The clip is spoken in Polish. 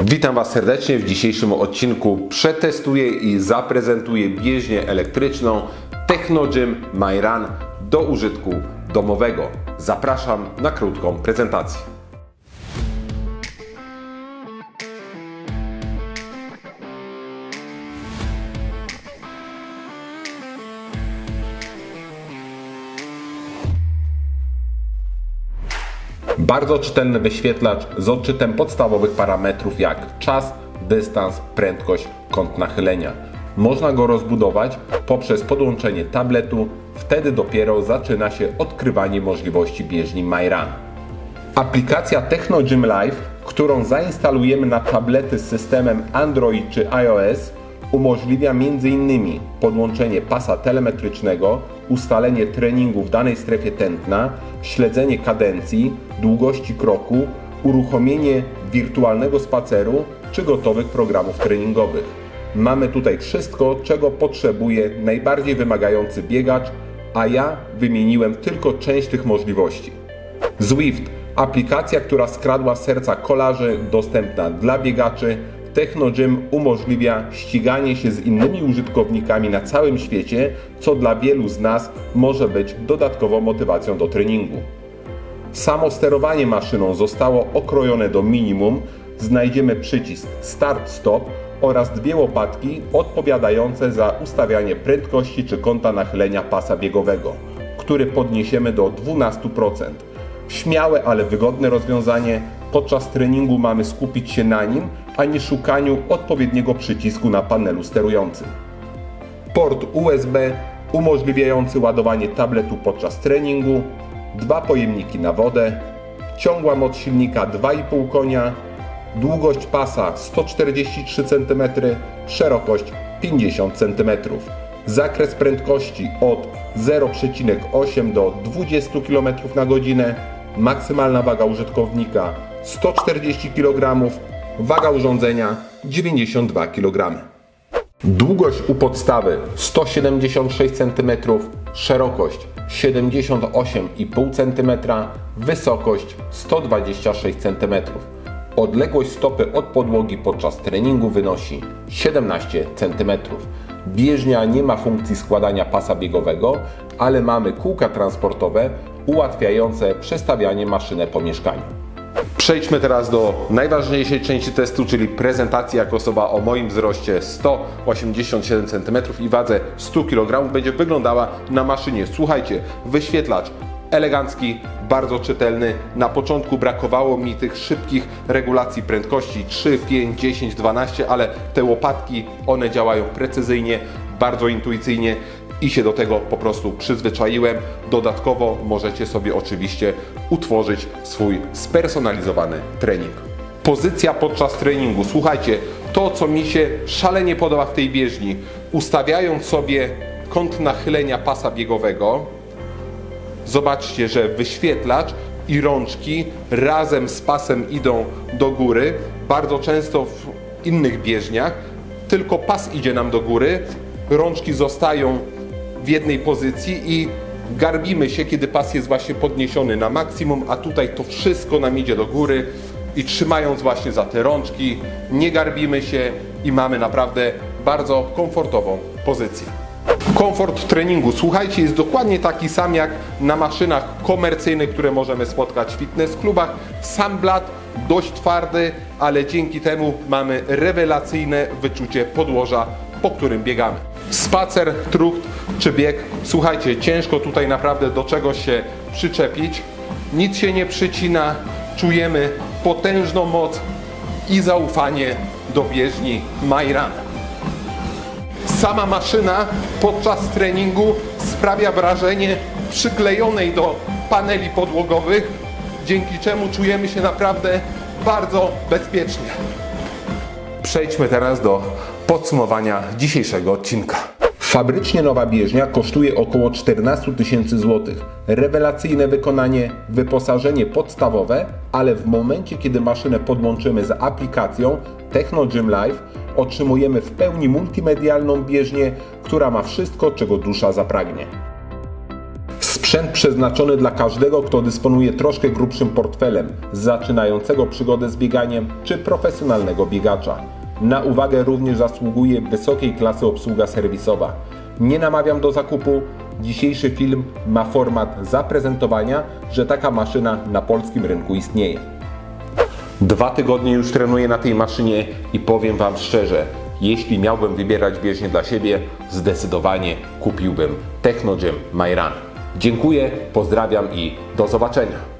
Witam Was serdecznie. W dzisiejszym odcinku przetestuję i zaprezentuję bieżnię elektryczną Technogym Myran do użytku domowego. Zapraszam na krótką prezentację. Bardzo czytelny wyświetlacz z odczytem podstawowych parametrów jak czas, dystans, prędkość, kąt nachylenia. Można go rozbudować poprzez podłączenie tabletu, wtedy dopiero zaczyna się odkrywanie możliwości bieżni Myran. Aplikacja Technogym Live, którą zainstalujemy na tablety z systemem Android czy iOS, umożliwia m.in. podłączenie pasa telemetrycznego, ustalenie treningu w danej strefie tętna, śledzenie kadencji, długości kroku, uruchomienie wirtualnego spaceru czy gotowych programów treningowych. Mamy tutaj wszystko, czego potrzebuje najbardziej wymagający biegacz, a ja wymieniłem tylko część tych możliwości. Zwift, aplikacja, która skradła serca kolarzy, dostępna dla biegaczy. Technogym umożliwia ściganie się z innymi użytkownikami na całym świecie, co dla wielu z nas może być dodatkową motywacją do treningu. Samo sterowanie maszyną zostało okrojone do minimum. Znajdziemy przycisk Start-Stop oraz dwie łopatki odpowiadające za ustawianie prędkości czy kąta nachylenia pasa biegowego, który podniesiemy do 12%. Śmiałe, ale wygodne rozwiązanie. Podczas treningu mamy skupić się na nim, a nie szukaniu odpowiedniego przycisku na panelu sterującym. Port USB umożliwiający ładowanie tabletu podczas treningu, dwa pojemniki na wodę, ciągła moc silnika 2,5 konia, długość pasa 143 cm, szerokość 50 cm. Zakres prędkości od 0,8 do 20 km na godzinę, maksymalna waga użytkownika 140 kg, waga urządzenia 92 kg. Długość u podstawy 176 cm, szerokość 78,5 cm, wysokość 126 cm. Odległość stopy od podłogi podczas treningu wynosi 17 cm. Bieżnia nie ma funkcji składania pasa biegowego, ale mamy kółka transportowe ułatwiające przestawianie maszyny po mieszkaniu. Przejdźmy teraz do najważniejszej części testu, czyli prezentacji jako osoba o moim wzroście 187 cm i wadze 100 kg będzie wyglądała na maszynie. Słuchajcie, wyświetlacz elegancki, bardzo czytelny. Na początku brakowało mi tych szybkich regulacji prędkości 3, 5, 10, 12, ale te łopatki, one działają precyzyjnie, bardzo intuicyjnie i się do tego po prostu przyzwyczaiłem. Dodatkowo możecie sobie oczywiście utworzyć swój spersonalizowany trening. Pozycja podczas treningu. Słuchajcie, to co mi się szalenie podoba w tej bieżni, ustawiając sobie kąt nachylenia pasa biegowego, zobaczcie, że wyświetlacz i rączki razem z pasem idą do góry. Bardzo często w innych bieżniach tylko pas idzie nam do góry, rączki zostają w jednej pozycji i garbimy się, kiedy pas jest właśnie podniesiony na maksimum, a tutaj to wszystko nam idzie do góry i trzymając właśnie za te rączki, nie garbimy się i mamy naprawdę bardzo komfortową pozycję. Komfort treningu, słuchajcie, jest dokładnie taki sam jak na maszynach komercyjnych, które możemy spotkać w fitness klubach. Sam blat dość twardy, ale dzięki temu mamy rewelacyjne wyczucie podłoża, po którym biegamy. Spacer, trucht czy bieg, słuchajcie, ciężko tutaj naprawdę do czegoś się przyczepić. Nic się nie przycina, czujemy potężną moc i zaufanie do bieżni Myran. Sama maszyna podczas treningu sprawia wrażenie przyklejonej do paneli podłogowych, dzięki czemu czujemy się naprawdę bardzo bezpiecznie. Przejdźmy teraz do podsumowania dzisiejszego odcinka. Fabrycznie nowa bieżnia kosztuje około 14 tysięcy złotych. Rewelacyjne wykonanie, wyposażenie podstawowe, ale w momencie kiedy maszynę podłączymy z aplikacją Technogym Live, otrzymujemy w pełni multimedialną bieżnię, która ma wszystko, czego dusza zapragnie. Sprzęt przeznaczony dla każdego, kto dysponuje troszkę grubszym portfelem, zaczynającego przygodę z bieganiem czy profesjonalnego biegacza. Na uwagę również zasługuje wysokiej klasy obsługa serwisowa. Nie namawiam do zakupu. Dzisiejszy film ma format zaprezentowania, że taka maszyna na polskim rynku istnieje. Dwa tygodnie już trenuję na tej maszynie i powiem Wam szczerze, jeśli miałbym wybierać bieżnię dla siebie, zdecydowanie kupiłbym Technogym Myran. Dziękuję, pozdrawiam i do zobaczenia.